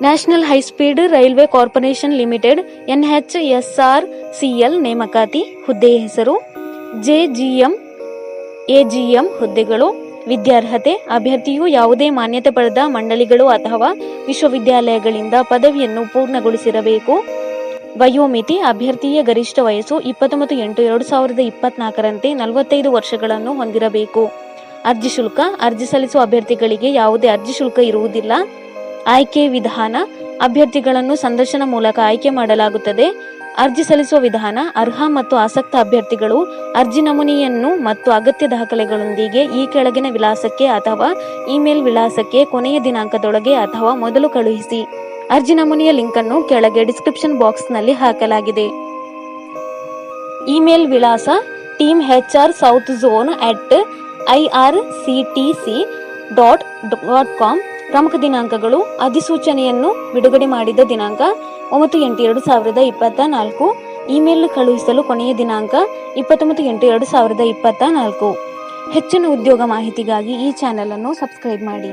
National high speed railway corporation limited NHSRCL ನೇಮಕಾತಿ ಹುದ್ದೆಯ ಹೆಸರು, ಜೆಜಿಎಂ, ಎಜಿಎಂ ಹುದ್ದೆಗಳು, ವಿದ್ಯಾರ್ಹತೆ, ಅಭ್ಯರ್ಥಿಯು ಯಾವುದೇ ಮಾನ್ಯತೆ ಪಡೆದ ಮಂಡಳಿಗಳು ಅಥವಾ ವಿಶ್ವವಿದ್ಯಾಲಯಗಳಿಂದ ಪದವಿಯನ್ನು ಪೂರ್ಣಗೊಳಿಸಿರಬೇಕು. ವಯೋಮಿತಿ, ಅಭ್ಯರ್ಥಿಯ ಗರಿಷ್ಠ ವಯಸ್ಸು ಇಪ್ಪತ್ತೊಂಬತ್ತು ಎಂಟು ಎರಡು ಸಾವಿರದ ಇಪ್ಪತ್ನಾಲ್ಕರಂತೆ ನಲವತ್ತೈದು ವರ್ಷಗಳನ್ನು ಹೊಂದಿರಬೇಕು. ಅರ್ಜಿ ಶುಲ್ಕ, ಅರ್ಜಿ ಸಲ್ಲಿಸುವ ಅಭ್ಯರ್ಥಿಗಳಿಗೆ ಯಾವುದೇ ಅರ್ಜಿ ಶುಲ್ಕ ಇರುವುದಿಲ್ಲ. ಆಯ್ಕೆ ವಿಧಾನ ಅಭ್ಯರ್ಥಿಗಳನ್ನು ಸಂದರ್ಶನ ಮೂಲಕ ಆಯ್ಕೆ ಮಾಡಲಾಗುತ್ತದೆ. ಅರ್ಜಿ ಸಲ್ಲಿಸುವ ವಿಧಾನ ಅರ್ಹ ಮತ್ತು ಆಸಕ್ತ ಅಭ್ಯರ್ಥಿಗಳು ಅರ್ಜಿ ನಮೂನೆಯನ್ನು ಮತ್ತು ಅಗತ್ಯ ದಾಖಲೆಗಳೊಂದಿಗೆ ಈ ಕೆಳಗಿನ ವಿಳಾಸಕ್ಕೆ ಅಥವಾ ಇಮೇಲ್ ವಿಳಾಸಕ್ಕೆ ಕೊನೆಯ ದಿನಾಂಕದೊಳಗೆ ಅಥವಾ ಮೊದಲು ಕಳುಹಿಸಿ. ಅರ್ಜಿ ನಮೂನೆಯ ಲಿಂಕ್ ಅನ್ನು ಕೆಳಗೆ ಡಿಸ್ಕ್ರಿಪ್ಷನ್ ಬಾಕ್ಸ್ನಲ್ಲಿ ಹಾಕಲಾಗಿದೆ. ಇಮೇಲ್ ವಿಳಾಸ team H R south zone at I R C T C dot dot com ಪ್ರಮುಖ ದಿನಾಂಕಗಳು ಅಧಿಸೂಚನೆಯನ್ನು ಬಿಡುಗಡೆ ಮಾಡಿದ ದಿನಾಂಕ ಒಂಬತ್ತು ಎಂಟು ಎರಡು ಸಾವಿರದ ಇಪ್ಪತ್ತ ನಾಲ್ಕು. ಇಮೇಲ್ ಕಳುಹಿಸಲು ಕೊನೆಯ ದಿನಾಂಕ ಇಪ್ಪತ್ತೊಂಬತ್ತು ಎಂಟು ಎರಡು ಸಾವಿರದ ಇಪ್ಪತ್ತ ನಾಲ್ಕು. ಹೆಚ್ಚಿನ ಉದ್ಯೋಗ ಮಾಹಿತಿಗಾಗಿ ಈ ಚಾನೆಲ್ ಅನ್ನು ಸಬ್ಸ್ಕ್ರೈಬ್ ಮಾಡಿ.